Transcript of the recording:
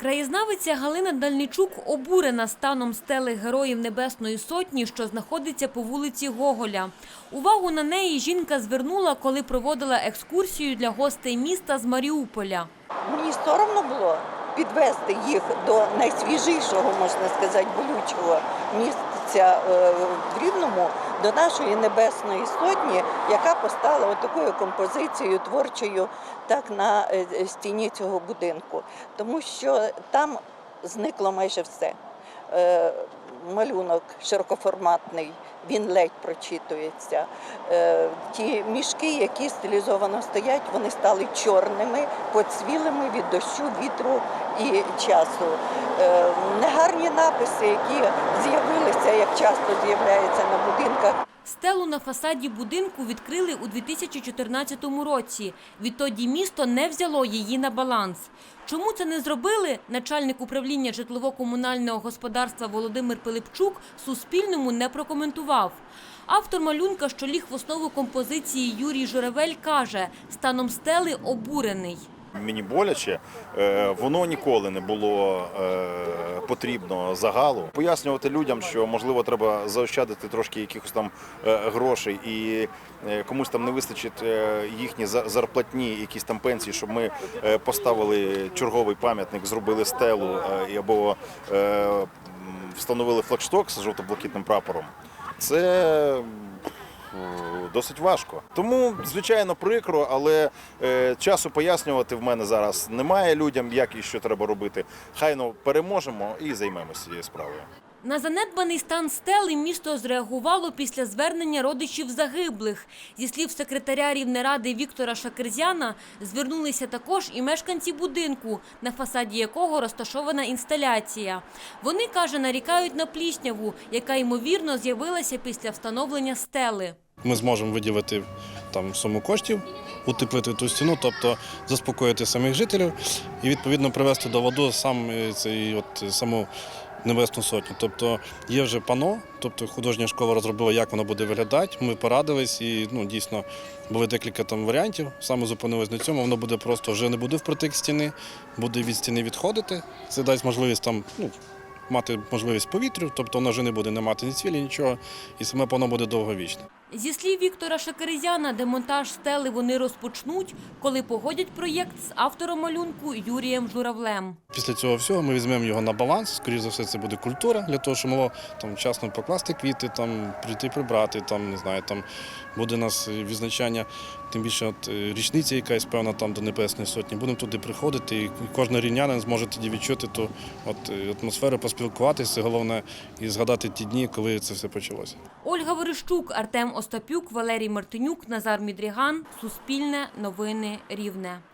Краєзнавиця Галина Дальничук обурена станом стели Героїв Небесної Сотні, що знаходиться по вулиці Гоголя. Увагу на неї жінка звернула, коли проводила екскурсію для гостей міста з Маріуполя. Мені соромно було підвести їх до найсвіжішого, можна сказати, болючого місця е, в Рівному, до нашої небесної сотні, яка постала отакою композицією творчою так на е, е, стіні цього будинку. Тому що там зникло майже все. Е, Малюнок широкоформатний, він ледь прочитується. Ті мішки, які стилізовано стоять, вони стали чорними, поцвілими від дощу, вітру і часу. Е, Негарні написи, які з'явилися, як часто з'являються на будинках. Стелу на фасаді будинку відкрили у 2014 році. Відтоді місто не взяло її на баланс. Чому це не зробили, начальник управління житлово-комунального господарства Володимир Пилипчук Суспільному не прокоментував. Автор малюнка, що ліг в основу композиції Юрій Журавель, каже, станом стели обурений. Мені боляче, Е, воно ніколи не було е, потрібно загалу. Пояснювати людям, що можливо треба заощадити трошки якихось там е, грошей, і комусь там не вистачить їхні зарплатні, якісь там пенсії, щоб ми поставили черговий пам'ятник, зробили стелу або встановили флагшток з жовто-блакитним прапором. Це досить важко. Тому, звичайно, прикро, але е, часу пояснювати в мене зараз немає людям, як і що треба робити. Хай ну переможемо і займемося цією справою. На занедбаний стан стели місто зреагувало після звернення родичів загиблих. Зі слів секретаря Рівнеради Віктора Шакерзяна, звернулися також і мешканці будинку, на фасаді якого розташована інсталяція. Вони, каже, нарікають на плісняву, яка ймовірно з'явилася після встановлення стели. Ми зможемо виділити там суму коштів, утеплити ту стіну, тобто заспокоїти самих жителів і відповідно привести до ладу сам е, цей от саму небесну сотню. Тобто є вже пано, тобто художня школа розробила, як воно буде виглядати. Ми порадились і ну дійсно були декілька там варіантів. Саме зупинились на цьому. Воно буде просто вже не буде впритик стіни, буде від стіни відходити. Це дасть можливість там ну. Мати можливість повітрю, тобто воно вже не буде не мати ні цвілі, нічого, і саме воно буде довговічне. Зі слів Віктора Шакерезяна, демонтаж стели вони розпочнуть, коли погодять проєкт з автором малюнку Юрієм Журавлем. Після цього всього ми візьмемо його на баланс. Скоріше за все, це буде культура для того, щоб було там вчасно покласти квіти, там прийти прибрати. Там не знаю, там буде у нас відзначання, тим більше от е, річниця якась певна там до Небесної Сотні. Будемо туди приходити, і кожен рівнянин зможе тоді відчути ту от е, атмосферу, поспілкуватися, головне, і згадати ті дні, коли це все почалося. Ольга Верещук, Артем Остапюк, Валерій Мартинюк, Назар Мідріган. Суспільне новини Рівне.